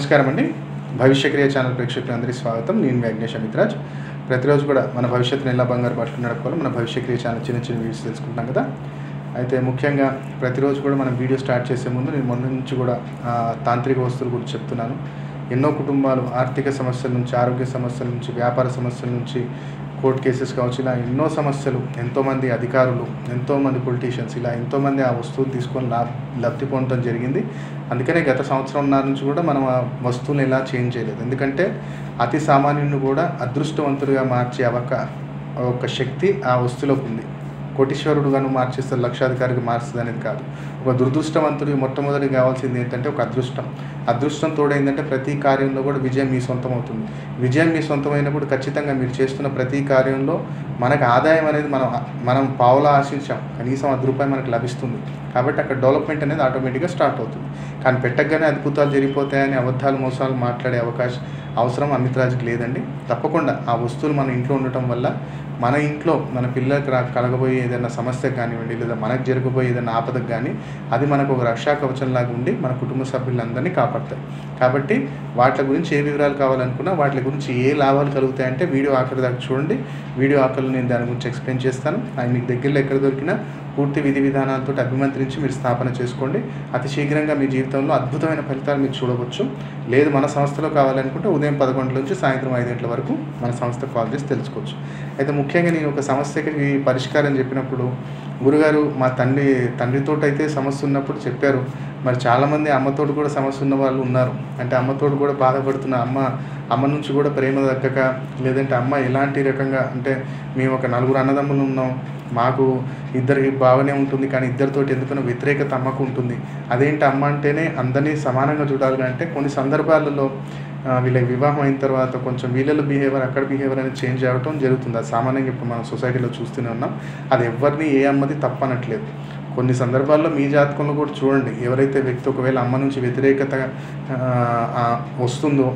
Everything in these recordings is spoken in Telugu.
నమస్కారం అండి. భవిష్యక్రియ ఛానల్ ప్రేక్షకులందరికీ స్వాగతం. నేను వ్యాగ్నేష్ అమిత్రాజ్. ప్రతిరోజు కూడా మన భవిష్యత్తుని ఎలా బంగారు పట్టుకుని నడుపుకోవాలి. మన భవిష్యక్రియ ఛానల్ చిన్న చిన్న వీడియోస్ తెలుసుకుంటాం కదా. అయితే ముఖ్యంగా ప్రతిరోజు కూడా మనం వీడియో స్టార్ట్ చేసే ముందు నేను మొన్న నుంచి కూడా తాంత్రిక వస్తువుల గురించి చెప్తున్నాను. ఎన్నో కుటుంబాలు ఆర్థిక సమస్యల నుంచి ఆరోగ్య సమస్యల నుంచి వ్యాపార సమస్యల నుంచి కోర్టు కేసెస్ కావచ్చు ఇలా ఎన్నో సమస్యలు ఎంతోమంది అధికారులు ఎంతోమంది పొలిటీషియన్స్ ఇలా ఎంతోమంది ఆ వస్తువులు తీసుకొని లా లబ్ధి పొందడం జరిగింది. అందుకనే గత సంవత్సరంన్నర నుంచి కూడా మనం ఆ వస్తువులను ఎలా చేంజ్ చేయలేదు. ఎందుకంటే అతి సామాన్యుని కూడా అదృష్టవంతుడిగా మార్చే అవక ఒక శక్తి ఆ వస్తువులోకి ఉంది. కోటీశ్వరుడుగాను మార్చేస్తారు లక్షాధికారికి మార్చేది అనేది కాదు. ఒక దురదృష్టవంతుడికి మొట్టమొదటి కావాల్సింది ఏంటంటే ఒక అదృష్టం. అదృష్టం తోడైందంటే ప్రతి కార్యంలో కూడా విజయం మీ సొంతం అవుతుంది విజయం మీ సొంతమైనప్పుడు ఖచ్చితంగా మీరు చేస్తున్న ప్రతి కార్యంలో మనకు ఆదాయం అనేది మనం మనం పావులా ఆశించాం. కనీసం అది రూపాయి మనకు లభిస్తుంది. కాబట్టి అక్కడ డెవలప్మెంట్ అనేది ఆటోమేటిక్గా స్టార్ట్ అవుతుంది. కానీ పెట్టగానే అద్భుతాలు జరిగిపోతాయని అబద్ధాలు మోసాలు మాట్లాడే అవకాశం అవసరం అమితరాజుకి లేదండి. తప్పకుండా ఆ వస్తువులు మన ఇంట్లో ఉండటం వల్ల మన ఇంట్లో మన పిల్లలకు రా కలగబోయే ఏదైనా సమస్యకు కానివ్వండి లేదా మనకు జరగబోయే ఏదైనా ఆపదకు కానీ అది మనకు ఒక రక్షా కవచంలాగా ఉండి మన కుటుంబ సభ్యులందరినీ కాపాడతాయి. కాబట్టి వాటి గురించి ఏ వివరాలు కావాలనుకున్నా వాటి గురించి ఏ లాభాలు కలుగుతాయంటే వీడియో ఆఖరి దాకా చూడండి. వీడియో ఆఖరిలో నేను దాని గురించి ఎక్స్ప్లెయిన్ చేస్తాను. అవి మీకు దగ్గరలో ఎక్కడ దొరికినా పూర్తి విధి విధానాలతో అభిమంత్రించి మీరు స్థాపన చేసుకోండి. అతి శీఘ్రంగా మీ జీవితంలో అద్భుతమైన ఫలితాలు మీరు చూడవచ్చు. లేదు మన సంస్థలో కావాలనుకుంటే ఉదయం పదకొండు నుంచి సాయంత్రం ఐదు గంటల వరకు మన సంస్థకు కాల్ చేసి తెలుసుకోవచ్చు. అయితే ముఖ్యంగా నేను ఒక సమస్యకి పరిష్కారం చెప్పినప్పుడు గురుగారు మా తండ్రి తండ్రితో అయితే సమస్య ఉన్నప్పుడు చెప్పారు. మరి చాలామంది అమ్మతోటి కూడా సమస్య ఉన్న వాళ్ళు ఉన్నారు. అంటే అమ్మతోటి కూడా బాధపడుతున్న అమ్మ అమ్మ నుంచి కూడా ప్రేమ దక్కక లేదంటే అమ్మ ఎలాంటి రకంగా అంటే మేము ఒక నలుగురు అన్నదమ్ములు ఉన్నాం. మాకు ఇద్దరికి బాగానే ఉంటుంది కానీ ఇద్దరితోటి ఎందుకనో వ్యతిరేకత అమ్మకు ఉంటుంది. అదేంటి అమ్మ అంటేనే అందరినీ సమానంగా చూడాలి అంటే కొన్ని సందర్భాలలో వీళ్ళకి వివాహం అయిన తర్వాత కొంచెం వీళ్ళలో బిహేవియర్ అక్కడ బిహేవియర్ అనేది చేంజ్ అవ్వటం జరుగుతుంది. అది సామాన్యంగా ఇప్పుడు మనం సొసైటీలో చూస్తూనే ఉన్నాం. అది ఎవరిని ఏ అమ్మది తప్పనట్లేదు. కొన్ని సందర్భాల్లో మీ జాతకంలో కూడా చూడండి. ఎవరైతే వ్యక్తి ఒకవేళ అమ్మ నుంచి వ్యతిరేకత వస్తుందో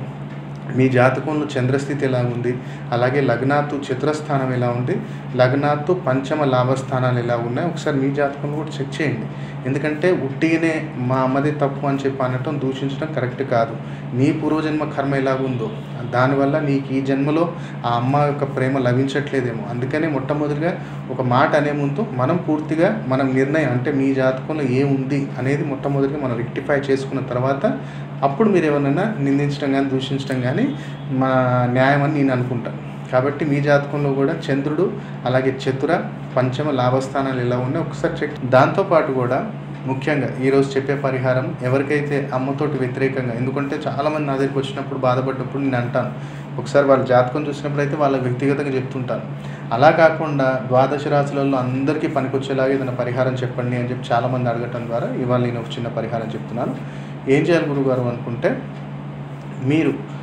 మీ జాతకంలో చంద్రస్థితి ఎలా ఉంది? అలాగే లగ్నాత్తు చతురస్థానం ఎలా ఉంది? లగ్నాత్తు పంచమ లాభస్థానాలు ఎలా ఉన్నాయి? ఒకసారి మీ జాతకంలో కూడా చెక్ చేయండి. ఎందుకంటే ఉట్టినే మా అమ్మది తప్పు అని చెప్పి అనటం దూషించడం కరెక్ట్ కాదు. నీ పూర్వజన్మ కర్మ ఎలాగుందో దానివల్ల నీకు ఈ జన్మలో ఆ అమ్మ యొక్క ప్రేమ లభించట్లేదేమో. అందుకనే మొట్టమొదటిగా ఒక మాట అనే ముందు మనం పూర్తిగా మనం నిర్ణయం అంటే మీ జాతకంలో ఏముంది అనేది మొట్టమొదటిగా మనం రెక్టిఫై చేసుకున్న తర్వాత అప్పుడు మీరు ఏమన్నా నిందించడం కానీ దూషించడం కానీ మా న్యాయం అని నేను అనుకుంటాను కాబట్టి మీ జాతకంలో కూడా చంద్రుడు అలాగే చతుర పంచమ లాభస్థానాలు ఎలా ఉన్నాయి ఒకసారి చెక్. దాంతోపాటు కూడా ముఖ్యంగా ఈరోజు చెప్పే పరిహారం ఎవరికైతే అమ్మతోటి వ్యతిరేకంగా ఎందుకంటే చాలామంది నా దగ్గరికి వచ్చినప్పుడు బాధపడ్డప్పుడు నేను అంటాను. ఒకసారి వాళ్ళ జాతకం చూసినప్పుడు అయితే వాళ్ళ వ్యక్తిగతంగా చెప్తుంటాను. అలా కాకుండా ద్వాదశ రాశులలో అందరికీ పనికొచ్చేలాగా ఏదైనా పరిహారం చెప్పండి అని చెప్పి చాలామంది అడగటం ద్వారా ఇవాళ నేను ఒక చిన్న పరిహారం చెప్తున్నాను. ఏం చేయాలి గురుగారు అనుకుంటే మీరు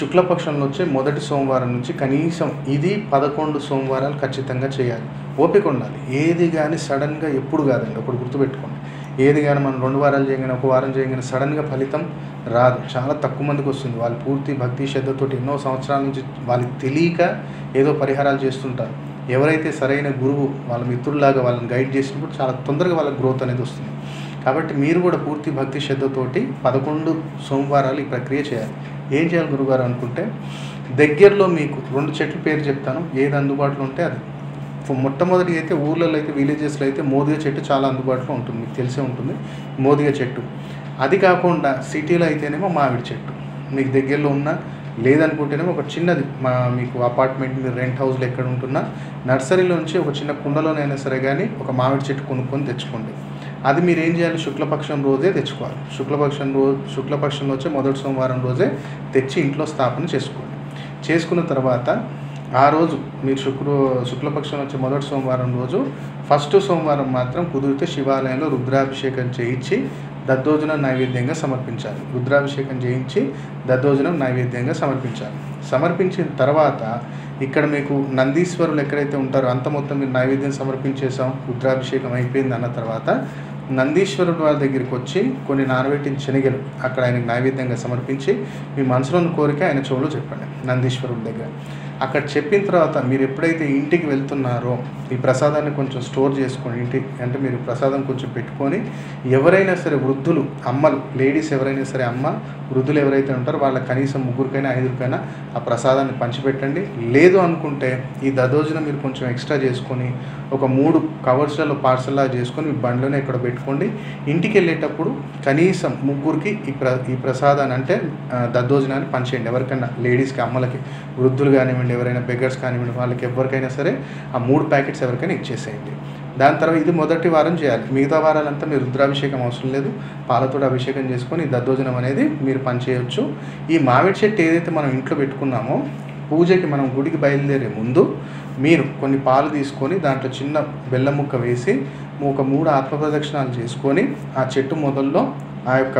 శుక్లపక్షంలో వచ్చే మొదటి సోమవారం నుంచి కనీసం ఇది పదకొండు సోమవారాలు ఖచ్చితంగా చేయాలి. ఓపిక ఉండాలి. ఏది కానీ సడన్గా ఎప్పుడు కాదండి. ఒకటి గుర్తుపెట్టుకోండి. ఏది కానీ మనం రెండు వారాలు చేయగానే ఒక వారం చేయగానే సడన్గా ఫలితం రాదు. చాలా తక్కువ మందికి వస్తుంది. వాళ్ళు పూర్తి భక్తి శ్రద్ధతోటి ఎన్నో సంవత్సరాల నుంచి వాళ్ళకి తెలియక ఏదో పరిహారాలు చేస్తుంటారు. ఎవరైతే సరైన గురువు వాళ్ళ మిత్రుల్లాగా వాళ్ళని గైడ్ చేసినప్పుడు చాలా తొందరగా వాళ్ళ గ్రోత్ అనేది వస్తుంది. కాబట్టి మీరు కూడా పూర్తి భక్తి శ్రద్ధతోటి పదకొండు సోమవారాలు ఈ ప్రక్రియ చేయాలి. ఏం చేయాలి గురుగారు అనుకుంటే దగ్గరలో మీకు రెండు చెట్ల పేరు చెప్తాను. ఏది అందుబాటులో ఉంటే అది. మొట్టమొదటి అయితే ఊర్లలో అయితే విలేజెస్లో అయితే మోదిగ చెట్టు చాలా అందుబాటులో ఉంటుంది. మీకు తెలిసే ఉంటుంది. మోదిగ చెట్టు. అది కాకుండా సిటీలో అయితేనేమో మామిడి చెట్టు. మీకు దగ్గరలో ఉన్న లేదనుకుంటేనేమో ఒక చిన్నది మా మీకు అపార్ట్మెంట్ మీరు రెంట్ హౌస్లో ఎక్కడ ఉంటున్నా నర్సరీలో నుంచి ఒక చిన్న కుండలోనైనా సరే కానీ ఒక మామిడి చెట్టు కొనుక్కొని తెచ్చుకోండి. అది మీరు ఏం చేయాలి? శుక్లపక్షం రోజే తెచ్చుకోవాలి. శుక్లపక్షం రోజు శుక్లపక్షంలో వచ్చే మొదటి సోమవారం రోజే తెచ్చి ఇంట్లో స్థాపన చేసుకోండి. చేసుకున్న తర్వాత ఆ రోజు మీరు శుక్ర శుక్లపక్షం వచ్చే మొదటి సోమవారం రోజు ఫస్ట్ సోమవారం మాత్రం కుదిరితే శివాలయంలో రుద్రాభిషేకం చేయించి దద్దోజనం నైవేద్యంగా సమర్పించాలి. రుద్రాభిషేకం చేయించి దద్దోజనం నైవేద్యంగా సమర్పించాలి. సమర్పించిన తర్వాత ఇక్కడ మీకు నందీశ్వరులు ఎక్కడైతే ఉంటారో అంత మొత్తం మీరు నైవేద్యం సమర్పించేసాం రుద్రాభిషేకం అయిపోయింది అన్న తర్వాత నందీశ్వరుడు వారి దగ్గరికి వచ్చి కొన్ని నానబెట్టిన శనగలు అక్కడ ఆయనకు నైవేద్యంగా సమర్పించి మీ మనసులోని కోరిక ఆయన చెవులో చెప్పండి. నందీశ్వరుడి దగ్గర. అక్కడ చెప్పిన తర్వాత మీరు ఎప్పుడైతే ఇంటికి వెళ్తున్నారో ఈ ప్రసాదాన్ని కొంచెం స్టోర్ చేసుకొని ఇంటి అంటే మీరు ప్రసాదం కొంచెం పెట్టుకొని ఎవరైనా సరే వృద్ధులు అమ్మలు లేడీస్ ఎవరైనా సరే అమ్మ వృద్ధులు ఎవరైతే ఉంటారో వాళ్ళ కనీసం ముగ్గురికైనా ఐదుగురికైనా ఆ ప్రసాదాన్ని పంచిపెట్టండి. లేదు అనుకుంటే ఈ దదోజన మీరు కొంచెం ఎక్స్ట్రా చేసుకొని ఒక మూడు కవర్స్లలో పార్సల్లా చేసుకొని మీ బండ్లోనే ఇక్కడ పెట్టుకోండి. ఇంటికి వెళ్ళేటప్పుడు కనీసం ముగ్గురికి ఈ ప్ర ఈ ప్రసాదాన్ని అంటే దద్దోజనాన్ని పంచేయండి. ఎవరికైనా లేడీస్కి అమ్మలకి వృద్ధులు కానివ్వండి ఎవరైనా బెగ్గర్స్ కానివ్వండి వాళ్ళకి ఎవరికైనా సరే ఆ మూడు ప్యాకెట్స్ ఎవరికైనా ఇచ్చేసేయండి. దాని తర్వాత ఇది మొదటి వారం చేయాలి. మిగతా వారాలంతా మీరు రుద్రాభిషేకం అవసరం లేదు. పాలతోటి అభిషేకం చేసుకొని దద్దోజనం అనేది మీరు పనిచేయవచ్చు ఈ మామిడి చెట్టు ఏదైతే మనం ఇంట్లో పెట్టుకున్నామో పూజకి మనం గుడికి బయలుదేరే ముందు మీరు కొన్ని పాలు తీసుకొని దాంట్లో చిన్న బెల్లం ముక్క వేసి ఒక మూడు ఆత్మ ప్రదక్షిణాలు చేసుకొని ఆ చెట్టు మొదల్లో ఆ యొక్క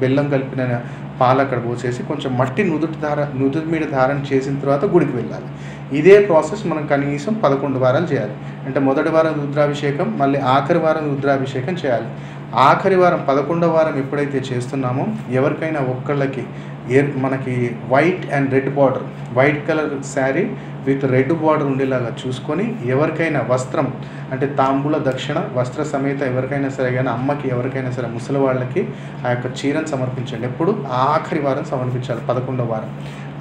బెల్లం కలిపిన పాలు అక్కడ పోసేసి కొంచెం మట్టి నుదుటి ధార నుదుటి మీద ధారణ చేసిన తర్వాత గుడికి వెళ్ళాలి. ఇదే ప్రాసెస్ మనం కనీసం పదకొండు వారాలు చేయాలి. అంటే మొదటి వారం రుద్రాభిషేకం మళ్ళీ ఆఖరి వారం రుద్రాభిషేకం చేయాలి. ఆఖరి వారం పదకొండవ వారం ఎప్పుడైతే చేస్తున్నామో ఎవరికైనా ఒక్కళ్ళకి ఏ మనకి white and red border white colour sari with red border ఉండేలాగా చూసుకొని ఎవరికైనా వస్త్రం అంటే తాంబూల దక్షిణ వస్త్ర సమేత ఎవరికైనా సరే కానీ అమ్మకి ఎవరికైనా సరే ముసలి వాళ్ళకి ఆ యొక్క చీరను సమర్పించండి. ఎప్పుడు? ఆఖరి వారం సమర్పించాలి పదకొండవ వారం.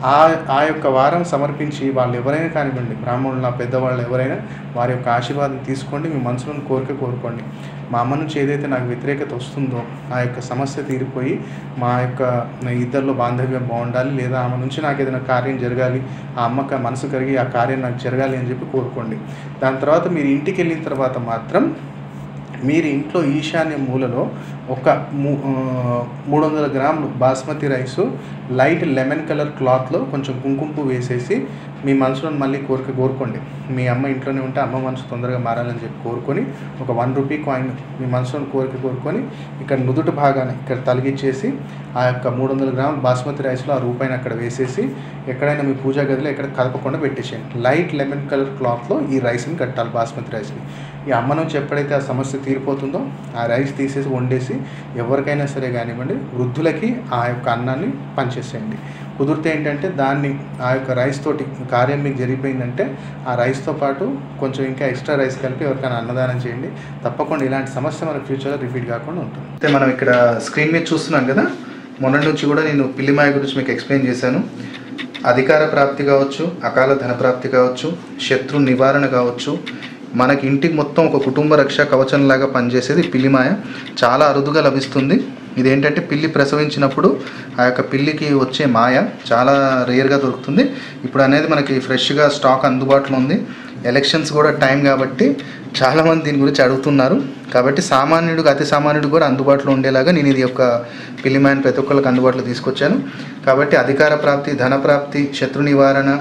ఆ ఆ యొక్క వారం సమర్పించి వాళ్ళు ఎవరైనా కానివ్వండి బ్రాహ్మణుల పెద్దవాళ్ళు ఎవరైనా వారి యొక్క ఆశీర్వాదం తీసుకోండి మీ మనసులోని కోరిక కోరుకోండి. మా అమ్మ నుంచి ఏదైతే నాకు వ్యతిరేకత వస్తుందో ఆ యొక్క సమస్య తీరిపోయి మా యొక్క ఇద్దరిలో బాంధవ్యం బాగుండాలి లేదా ఆమె నుంచి నాకు ఏదైనా కార్యం జరగాలి ఆ అమ్మక మనసు కరిగి ఆ కార్యం నాకు జరగాలి అని చెప్పి కోరుకోండి. దాని తర్వాత మీరు ఇంటికి వెళ్ళిన తర్వాత మాత్రం మీరు ఇంట్లో ఈశాన్య మూలలో ఒక మూ- మూడు వందల గ్రాములు basmati rice light lemon colour క్లాత్లో కొంచెం కుంకుమ పువ్వు వేసేసి మీ మనసులో మళ్ళీ కోరిక కోరుకోండి. మీ అమ్మ ఇంట్లోనే ఉంటే అమ్మ మనసు తొందరగా మారాలని చెప్పి కోరుకొని ఒక వన్ రూపీ కాయిన్ మీ మనసులో కోరిక కోరుకొని ఇక్కడ నుదుట భాగాన్ని ఇక్కడ తలిగిచ్చేసి ఆ యొక్క మూడు వందల గ్రాముల బాస్మతి రైస్లో ఆ రూపాయిని అక్కడ వేసేసి ఎక్కడైనా మీ పూజా గదిలో ఎక్కడ కలపకుండా పెట్టేసేయండి. లైట్ లెమన్ కలర్ క్లాత్లో ఈ రైస్ని కట్టాలి బాస్మతి రైస్ని. ఈ అమ్మ నుంచి ఎప్పుడైతే ఆ సమస్య తీరిపోతుందో ఆ రైస్ తీసేసి వండేసి ఎవరికైనా సరే కానివ్వండి వృద్ధులకి ఆ యొక్క అన్నాన్ని పనిచేసేయండి కుదిరితే ఏంటంటే దాన్ని ఆ యొక్క రైస్ తోటి కార్యం మీకు జరిగిపోయిందంటే ఆ రైస్తో పాటు కొంచెం ఇంకా ఎక్స్ట్రా రైస్ కలిపి ఎవరికైనా అన్నదానం చేయండి. తప్పకుండా ఇలాంటి సమస్య మన ఫ్యూచర్లో రిపీట్ కాకుండా ఉంటుంది. అయితే మనం ఇక్కడ స్క్రీన్ మీద చూస్తున్నాం కదా? మొన్నటి నుంచి కూడా నేను పిల్లిమాయ గురించి మీకు ఎక్స్ప్లెయిన్ చేశాను. అధికార ప్రాప్తి కావచ్చు అకాల ధన ప్రాప్తి కావచ్చు శత్రు నివారణ కావచ్చు మనకి ఇంటికి మొత్తం ఒక కుటుంబ రక్ష కవచంలాగా పనిచేసేది పిల్లిమాయ చాలా అరుదుగా లభిస్తుంది. ఇదేంటంటే పిల్లి ప్రసవించినప్పుడు ఆ యొక్క పిల్లికి వచ్చే మాయ చాలా రేర్గా దొరుకుతుంది. ఇప్పుడు అనేది మనకి ఫ్రెష్గా స్టాక్ అందుబాటులో ఉంది. ఎలక్షన్స్ కూడా టైం కాబట్టి చాలామంది దీని గురించి అడుగుతున్నారు. కాబట్టి సామాన్యుడికి అతి సామాన్యుడు కూడా అందుబాటులో ఉండేలాగా నేను ఇది యొక్క పిల్లిమాయని ప్రతి ఒక్కరికి అందుబాటులో తీసుకొచ్చాను. కాబట్టి అధికార ప్రాప్తి ధన ప్రాప్తి శత్రు నివారణ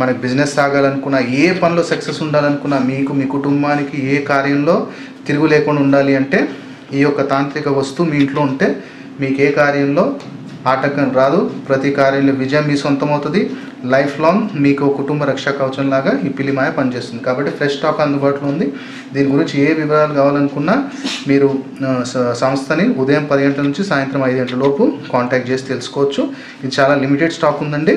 మనకి బిజినెస్ సాగాలనుకున్నా ఏ పనిలో సక్సెస్ ఉండాలనుకున్నా మీకు మీ కుటుంబానికి ఏ కార్యంలో తిరుగు లేకుండా ఉండాలి అంటే ఈ యొక్క తాంత్రిక వస్తువు మీ ఇంట్లో ఉంటే మీకు ఏ కార్యంలో ఆటంకం రాదు. ప్రతి కార్యంలో విజయం మీ సొంతం అవుతుంది లైఫ్ లాంగ్ మీకు కుటుంబ రక్షా కవచం లాగా ఈ పిలిమాయ పనిచేస్తుంది. కాబట్టి ఫ్రెష్ స్టాక్ అందుబాటులో ఉంది. దీని గురించి ఏ వివరాలు కావాలనుకున్నా మీరు సంస్థని ఉదయం పది గంటల నుంచి సాయంత్రం ఐదు గంటల లోపు కాంటాక్ట్ చేసి తెలుసుకోవచ్చు. ఇది చాలా లిమిటెడ్ స్టాక్ ఉందండి.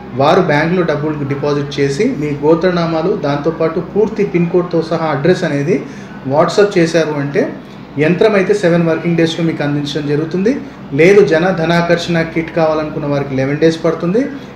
వారు బ్యాంకులో డబ్బులు డిపాజిట్ చేసి మీ గోత్రనామాలు దాంతోపాటు పూర్తి పిన్ కోడ్తో సహా అడ్రస్ అనేది వాట్సాప్ చేశారు అంటే యంత్రం అయితే సెవెన్ వర్కింగ్ డేస్లో మీకు అందించడం జరుగుతుంది. లేదు జన ధనాకర్షణ కిట్ కావాలనుకున్న వారికి లెవెన్ డేస్ పడుతుంది.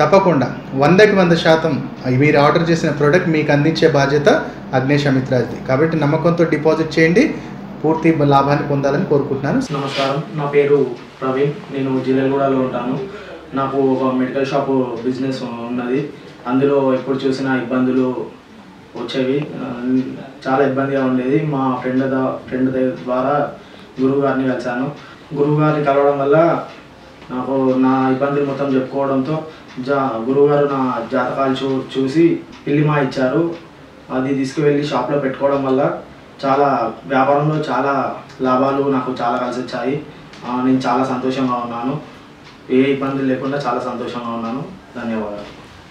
తప్పకుండా. వందకి వంద శాతం మీరు ఆర్డర్ చేసిన ప్రోడక్ట్ మీకు అందించే బాధ్యత అగ్నేష్ అమిత్రాజ్ది కాబట్టి నమ్మకంతో డిపాజిట్ చేయండి. పూర్తి లాభాన్ని పొందాలని కోరుకుంటున్నాను. నమస్కారం. నా పేరు ప్రవీణ్. నేను జిల్లెగూడలో ఉంటాను. నాకు ఒక మెడికల్ షాప్ బిజినెస్ ఉన్నది. అందులో ఎప్పుడు చూసినా ఇబ్బందులు వచ్చేవి. చాలా ఇబ్బందిగా ఉండేది. మా ఫ్రెండ్ ఫ్రెండ్ ద్వారా గురువు గారిని కలిశాను. గురువు గారిని కలవడం వల్ల నాకు నా ఇబ్బందులు మొత్తం చెప్పుకోవడంతో జా గురువుగారు నా జాతకాలు చూ చూసి పిల్లిమా ఇచ్చారు. అది తీసుకువెళ్ళి షాప్లో పెట్టుకోవడం వల్ల చాలా వ్యాపారంలో చాలా లాభాలు నాకు చాలా కలిసి వచ్చాయి. నేను చాలా సంతోషంగా ఉన్నాను. ఏ ఇబ్బంది లేకుండా చాలా సంతోషంగా ఉన్నాను. ధన్యవాదాలు.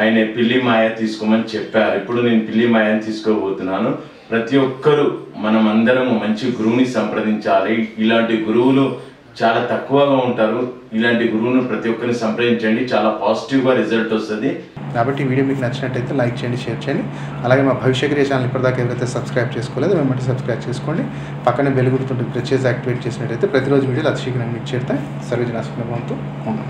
ఆయన పిల్లి మాయ తీసుకోమని చెప్పారు. ఇప్పుడు నేను పిల్లి మాయని తీసుకోబోతున్నాను. ప్రతి ఒక్కరూ మనం అందరము మంచి గురువుని సంప్రదించాలి. ఇలాంటి గురువులు చాలా తక్కువగా ఉంటారు. ఇలాంటి గురువును ప్రతి ఒక్కరిని సంప్రదించండి. చాలా పాజిటివ్గా రిజల్ట్ వస్తుంది. కాబట్టి ఈ వీడియో మీకు నచ్చినట్టయితే లైక్ చేయండి షేర్ చేయండి. అలాగే మా భవిష్య క్రియ ఛానల్ ఇప్పటిదాకా ఎవరైతే సబ్స్క్రైబ్ చేసుకోలేదో వెంబడి సబ్స్క్రైబ్ చేసుకోండి. పక్కనే బెల్ గుర్తుంటుంది ప్రెస్ చేసి యాక్టివేట్ చేసినట్టయితే ప్రతిరోజు వీడియోలు అతిశీఘ్రంగా మీకు చేరుతాయి. సర్వజన సుఖభవంతు ఓం